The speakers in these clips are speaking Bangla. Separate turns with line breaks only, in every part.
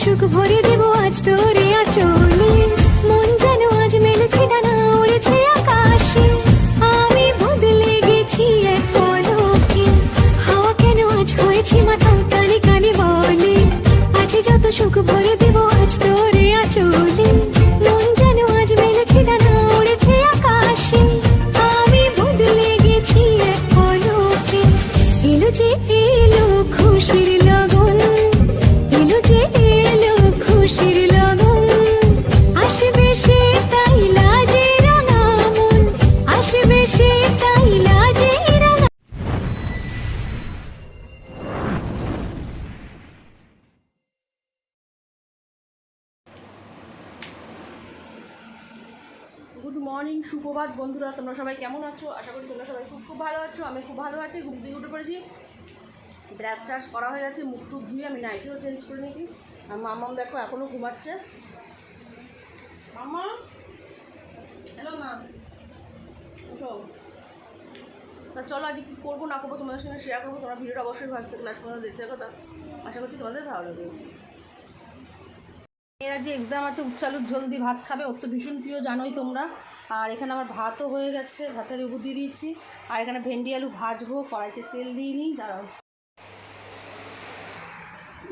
সুখ ভরে দেব আজ তোরে আচলে।
সুপ্রভাত বন্ধুরা, তোমরা সবাই কেমন আছো? আশা করি তোমরা সবাই খুব খুব ভালো আছো, আমি খুব ভালো আছি, ঘুম থেকে উঠে পড়েছি। ব্রাশ ট্রাশ করা হয়ে গেছে, মুখ টুক ধুয়ে আমি নাইটিও চেঞ্জ করে নিয়েছি। আর মামাম দেখো এখনও ঘুমাচ্ছে। মামা? হ্যালো, মা। তা চলো, আজকে কী করব না করব তোমাদের সঙ্গে শেয়ার করব? তোমরা ভিডিওটা অবশ্যই ভালো ক্লাস পর্যন্ত দেখতে তা। আশা করছি তোমাদের ভালো লাগবে। এরা যে এক্সাম আছে উচ্চালুর ঝোল দিয়ে ভাত খাবে ওর তো ভীষণ প্রিয় জানোই তোমরা। আর এখানে আমার ভাতও হয়ে গেছে, ভাতের উপর দিয়ে দিয়েছি। আর এখানে ভেন্ডি আলু ভাজবো, কড়াইতে তেল দিয়ে নিই, দাঁড়াও।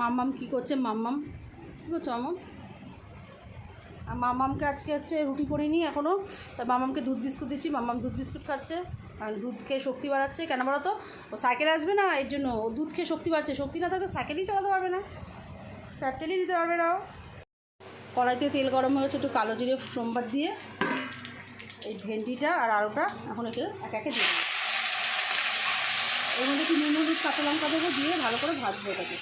মাম্মাম কী করছে? মাম্মাম। কী করছ, মাম্মাম? আর মাম্মামকে আজকে হচ্ছে রুটি করিনি এখনও তাই মাম্মামকে দুধ বিস্কুট দিচ্ছি, মাম্মাম দুধ বিস্কুট খাচ্ছে। আর দুধ খেয়ে শক্তি বাড়াচ্ছে। কেন বলো তো? ও সাইকেল আসবে না, এর জন্য। ও দুধ খেয়ে শক্তি বাড়ছে। শক্তি না থাকলে সাইকেলই চালাতে পারবে না। চারটেলই দিতে পারবে না। কড়াইতে তেল গরম হয়ে গেছে, একটু কালো জিরে সোমবার দিয়ে এই ভেন্ডিটা আর আলুটা এখন একে এক একে দিয়ে। এর মধ্যে একটু নুন, হলুদ, কাঁচা লঙ্কা দেবো, দিয়ে ভালো করে ভাজবো এটাকে।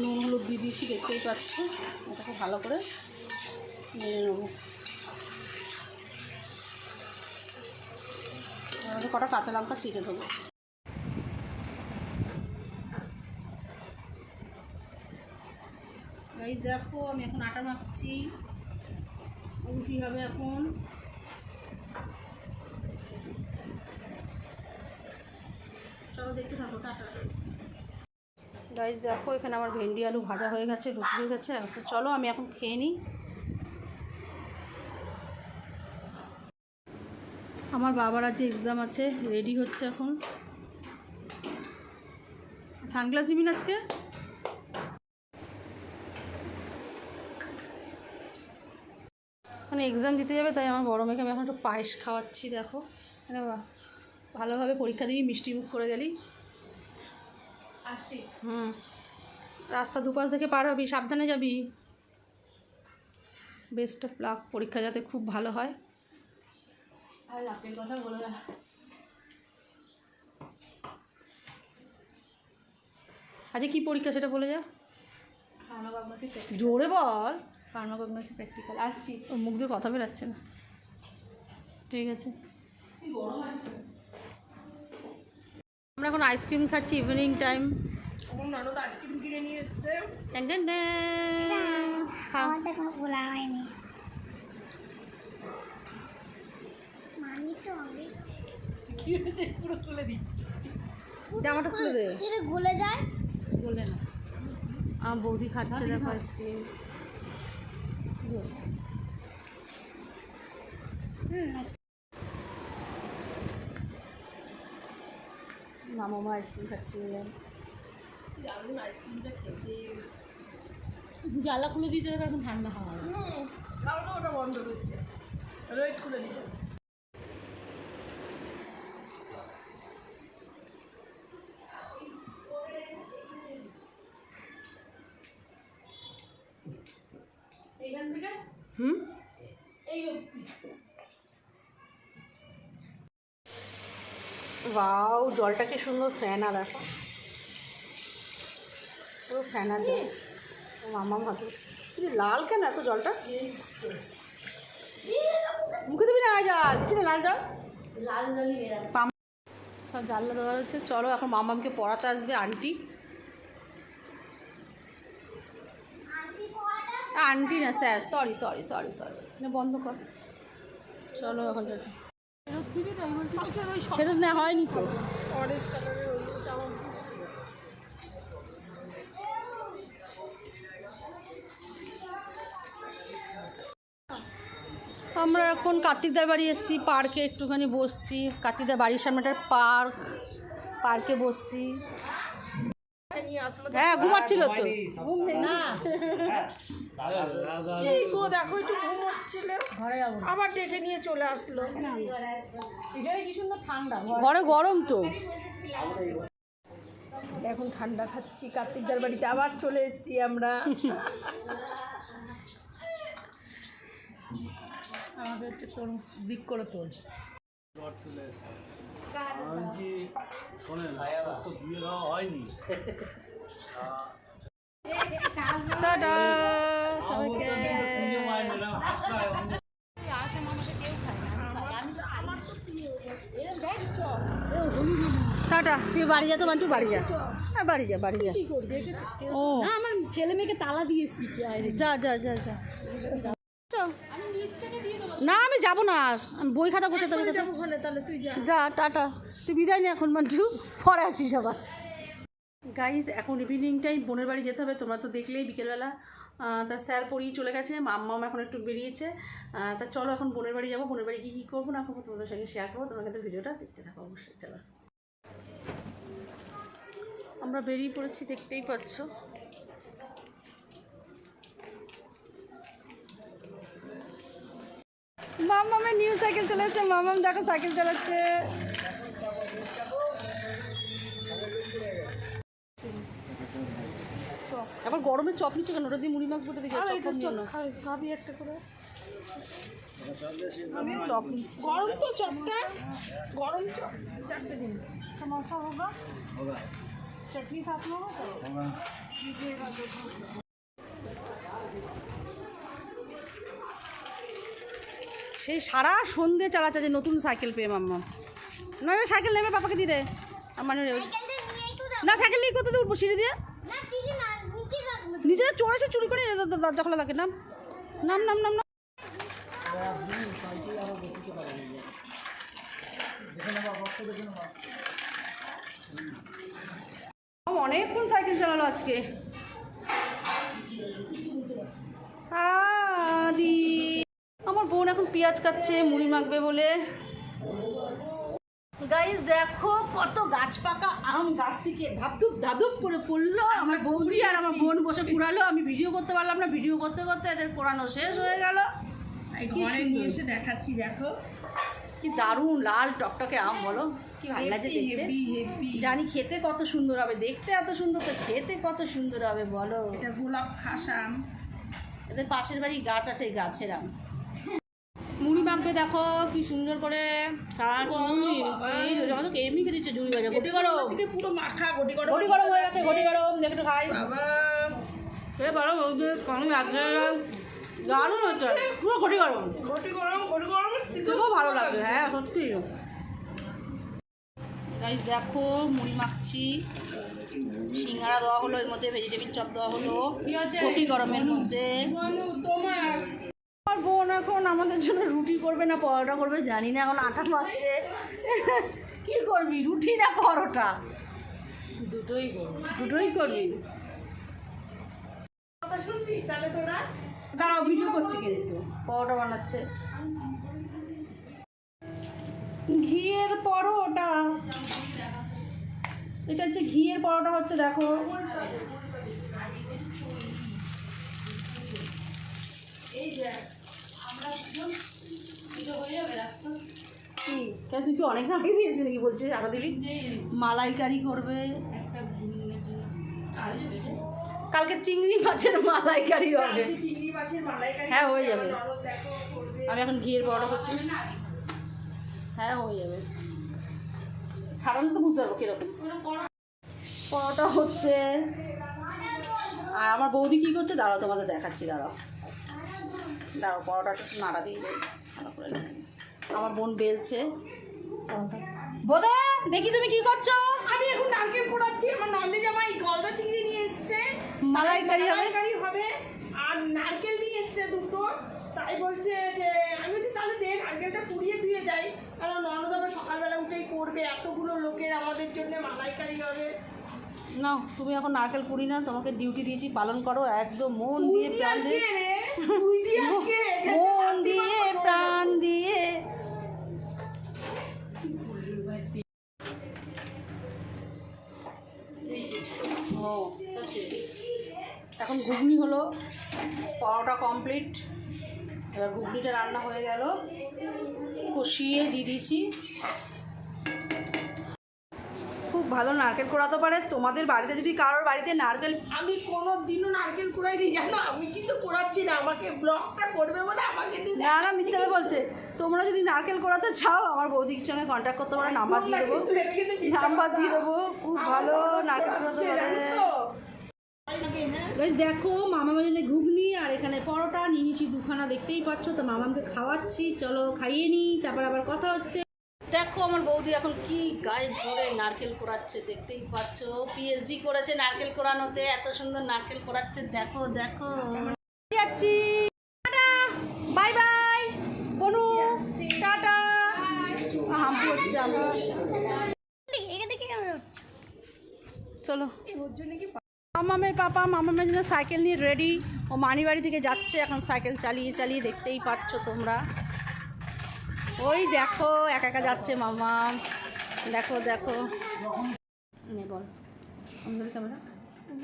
নুন, হলুদ দিয়ে দিয়েছি, দেখতেই পাচ্ছ। এটাকে ভালো করে নেড়ে নেব। কটা কাঁচা লঙ্কা ছিটে দেবো। গাইজ দেখো, আমি এখন আটা মাখছি। রুটি হবে এখন। চলো দেখতে থাকো, টাটা। গাইজ দেখো, এখানে আমার ভেন্ডি আলু ভাজা হয়ে গেছে, রুটি হয়ে গেছে। চলো, আমি এখন খেয়ে নিই। আমার বাবার আজ এক্সাম আছে রেডি হচ্ছে এখন। সানগ্লাস না আজকে? মানে এক্সাম দিতে যাবে তাই আমার বড় মেয়েকে আমি এখন একটু পায়েস খাওয়াচ্ছি দেখো। মানে ভালোভাবে পরীক্ষা দিবি মিষ্টি মুখ করে গেলি। আসি। হুম। রাস্তা দুপাশ থেকে পার হবি সাবধানে যাবি। বেস্ট অফ লাক পরীক্ষা যাতে খুব ভালো হয়। আর লাকের কথা বলে না। আজকে কী পরীক্ষা সেটা বলে যা। জোরে বল।
ফার্মাকগনোসি প্র্যাকটিক্যাল আসছি।
ও মুখ দিয়ে কথা বেরাচ্ছে না। ঠিক আছে। আমরা এখন আইসক্রিম খাচ্ছি ইভিনিং টাইম
আইসক্রিম কিনে নিয়ে এসছে।
খোলা হয়নি। মানি তো আমি।
কি হয়েছে? পুরো তুলে দিচ্ছি।
জামাটা খুলে দে।
গলে যায়।
বলে না।
আমার বৌদি খাচ্ছে দেখো আইসক্রিম মামা আইসক্রিম খাচ্ছে
দারুণ আইসক্রিমটা খেতে
জ্বালা খুলে দিয়েছে এখন ঠান্ডা
তো ওটা বন্ধ করছে। রোহিত খুলে দিল
বাউ জলটা কি সুন্দর ফ্যানা দেখো পুরো ফ্যানা জল মামা কিন্তু লাল কেন এত জলটা? মুখে দেবি না জল দিচ্ছি না লাল জল।
লাল জলই
সব জানলা দেওয়া হচ্ছে চলো এখন মামামকে পড়াতে আসবে আন্টি। আন্টি না sir sorry sorry sorry sorry না বন্ধ কর। চলো এখন সেটা না হয়নি তো।
আমরা
এখন কার্তিকদার বাড়ি এসেছি, পার্কে একটুখানি বসছি। কার্তিকদার বাড়ির সামনেটার পার্ক, পার্কে বসছি। হ্যাঁ ঘুমাচ্ছিল তো। ঘুম
এই গো দেখো একটু ঘুমোচ্ছিল। আবার ডেকে নিয়ে চলে আসলো।
ঠান্ডা ঘরে। গরম তো।
এখন ঠান্ডা খাচ্ছি কার্তিকদার বাড়িতে আবার চলে এসেছি আমরা।
আমাকে হচ্ছে তোর দিক করে তোল
বলছি শোনেন আমার তো বিয়ে দেওয়া হয়নি।
টাটা তুই বাড়ি যা তো মান্টু বাড়ি যা। হ্যাঁ বাড়ি যা বাড়ি যা। ও।
আমার ছেলে মেয়েকে তালা দিয়েছি
যা যা যা যা। না আমি যাব না। আমি বই খাতা করতে তবে
ওখানে তাহলে তুই যা।
যা টাটা। তুই বিদায় নে এখন মান্টু। পরে আসিস আবার। গাইজ এখন ইভিনিং টাইম বোনের বাড়ি যেতে হবে। তোমরা তো দেখলেই বিকেলবেলা। তা স্যার পড়িয়ে চলে গেছে মাম্মাম এখন একটু বেরিয়েছে। তা চলো এখন বোনের বাড়ি যাব। বোনের বাড়ি কী কী করব না করব তোমাদের সঙ্গে শেয়ার করব। তোমরা কিন্তু ভিডিওটা দেখতে থাকো অবশ্যই চলো। আমরা বেরিয়ে পড়েছি দেখতেই পাচ্ছ মামামের নিউ সাইকেল চলে এসছে মামাম দেখো সাইকেল চালাচ্ছে। আবার গরমের চপ নিচ্ছে কেন? ওটা দিয়ে মুড়ি মাখবো ওটা দিয়ে
খাবি একটা করে।
চপ
গরম তো চপটা গরম চপ চারটে দিন।
সমস্যা হোক চাটনি সাথ সেই সারা সন্ধে চালাচ্ছে যে নতুন সাইকেল পেয়ে মাম্মা। নয় সাইকেল নেবে পাপাকে দিয়ে দে। আমার না সাইকেল নিয়ে কোথাও উঠবো? সিঁড়ি দিয়ে? নিজেরা চড়ে এসে চুরি করে দরজা খোলা থাকে নাম নাম নাম নাম নাম। অনেকক্ষণ সাইকেল চালালো আজকে। আদি। আমার বোন এখন পেঁয়াজ কাটছে মুড়ি মাখবে বলে। গাইস দেখো কত গাছ পাকা আম গাছ থেকে ধাপধুপ ধাপধুপ করে পড়ল। আমার বৌদি আর আমার বোন বসে কুড়ালো আমি ভিডিও করতে পারলাম না। ভিডিও করতে করতে এদের কোরানো শেষ হয়ে গেল।
ঘরে নিয়ে এসে দেখাচ্ছি দেখো।
কি দারুণ লাল টকটকে আম বলো। কি ভালো লাগছে দেখতে?
হেভি হেভি
জানি খেতে কত সুন্দর হবে। দেখতে এত সুন্দর তো খেতে কত সুন্দর হবে বলো।
এটা গোলাপ খাসাম
এদের পাশের বাড়ি গাছ আছে গাছের আম। মাখবে দেখো কি সুন্দর করে আর মুড়ি এমনি খেতে দিচ্ছে ঝুড়ি বাজা ঘটি গরম
পুরো মাখা গটি গরম
ঘটি গরম হয়ে গেছে ঘটি গরম দেখে খাই
বাবা।
খেয়ে পারো কম লাগছে দারুণ হচ্ছে। পুরো গরম।
গটি গরম গটি গরম
খুব ভালো লাগবে হ্যাঁ সত্যি। গাইস দেখো মুড়ি মাখছি। সিঙ্গারা দেওয়া হলো এর মধ্যে ভেজিটেবিল চপ দেওয়া হলো। ঘটি গরমের মধ্যে।
তোমার
আমার বোন এখন আমাদের জন্য রুটি করবে না পরোটা করবে জানি না এখন আটা মাখছে কি করবি? রুটি না পরোটা? দুটোই করবি। দুটোই করবি?
কথা শুনবি? তাহলে তোরা
দাঁড়াও ভিডিও করছি কিন্তু। পরোটা বানাচ্ছে। ঘিয়ের পরোটা। এটা হচ্ছে ঘিয়ের পরোটা হচ্ছে দেখো। কি? কেন তুই কি অনেক আগে দিয়েছিস নাকি? বলছে আরও দিবি? মালাইকারি করবে। কালকে চিংড়ি মাছের মালাইকারি হবে।
আজকে চিংড়ি মাছের মালাইকারি
হ্যাঁ, হয়ে যাবে। আমি এখন ঘিয়ের পরোটা করছি। হ্যাঁ হয়ে যাবে। ছাড়ালে তো বুঝতে পারব কীরকম। পরোটা হচ্ছে আর আমার বৌদি কী করছে? দাঁড়াও তোমাদের দেখাচ্ছি দাঁড়াও। দাঁড়াও পরোটাটা একটু নাড়া দিয়ে যাই ভালো করে। আমার বোন বেলছে। পরোটা বোদে দেখি তুমি কি করছ?
আমি এখন নারকেল পোড়াচ্ছি আমার নন্দে জামাই গলদা চিংড়ি নিয়ে এসছে।
মালাইকারি হবে?
মালাইকারি হবে আর নারকেল নিয়ে এসছে দুটো। তাই বলছে যে আমি বলছি তাহলে দে নারকেলটা পুড়িয়ে ধুয়ে যাই। কারণ ননদ আবার সকালবেলা উঠেই করবে এতগুলো লোকের আমাদের জন্য মালাইকারি হবে।
না তুমি এখন নারকেল পুরি না তোমাকে ডিউটি দিয়েছি পালন করো একদম মন দিয়ে প্রাণ দিয়ে। মন দিয়ে প্রাণ দিয়ে। এখন ঘুগনি হলো পরোটা কমপ্লিট এবার ঘুগনিটা রান্না হয়ে গেল। কষিয়ে দিয়ে দিয়েছি। ভালো নারকেল কোড়াতে পারে তোমাদের বাড়িতে যদি কারোর বাড়িতে নারকেল
আমি কোনো দিনও নারকেল কুড়াইনি জানো? আমি কিন্তু কুড়াচ্ছি না আমাকে ব্লগটা করবে বলে আমাকে
না না মিথ্যে বলছে। তোমরা যদি নারকেল করাতে চাও আমার বৌদির সঙ্গে কন্ট্যাক্ট করতে পারো নাম্বার দিয়ে দেবো। নাম্বার দিয়ে দেবো। খুব ভালো নারকেল
জানো
পারে দেখো মামামের জন্য ঘুগনি আর এখানে পরোটা নিয়ে নিয়েছি দুখানা দেখতেই পাচ্ছ। তো মামামকে খাওয়াচ্ছি চলো খাইয়ে নিই তারপর আবার কথা হচ্ছে। দেখো আমার বৌদি এখন কি গায়ে ধরে নারকেল কোড়াচ্ছে, দেখতেই পাচ্ছ। পিএইচডি করেছে নারকেল কোড়ানোতে, এত সুন্দর নারকেল কোড়াচ্ছে, দেখো দেখো। যাচ্ছি। Bye bye. বনু, টাটা। হাম করছে আমরা চলো। মামামের পাপা, মামামের জন্য সাইকেল নিয়ে রেডি ও মানি বাড়ি থেকে যাচ্ছে, এখন সাইকেল চালিয়ে চালিয়ে দেখতেই পাচ্ছ তোমরা। ওই দেখো একা একা যাচ্ছে মামা। দেখো দেখো। নে বল। ক্যামেরা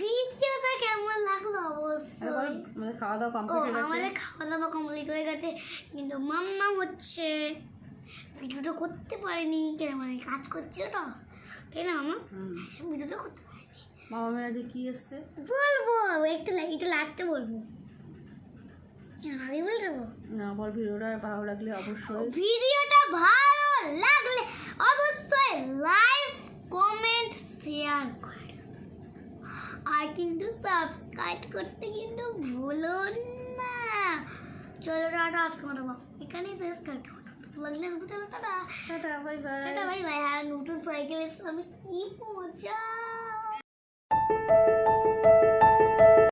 ভিডিওটা কেমন লাগল?
বল
অবশ্যই
আমাদের খাওয়া দাওয়া
ও
কমপ্লিট হয়ে গেছে।
আমাদের খাওয়া দাওয়া কমপ্লিট হয়ে গেছে। কিন্তু মাম্মা হচ্ছে ভিডিওটা করতে পারেনি। কেন মানে কাজ করছিল তো তাই না মামা ভিডিওটা করতে পারেনি।
আজকে কি এসছে?
বলব একটু একটু লাস্টে বলব। আমি বলে
না বল ভিডিওটা ভালো লাগলে অবশ্যই।
ভিডিওটা ভালো লাগলে অবশ্যই লাইক কমেন্ট শেয়ার করে। আর কিন্তু সাবস্ক্রাইব করতে কিন্তু ভুলো না। চলো টাটা আজকে মতো এখানেই শেষ করতে লাগলে চলো tata.
Tata bye bye
tata ভাই ভাই আর নতুন সাইকেল এসে আমি কি মজা।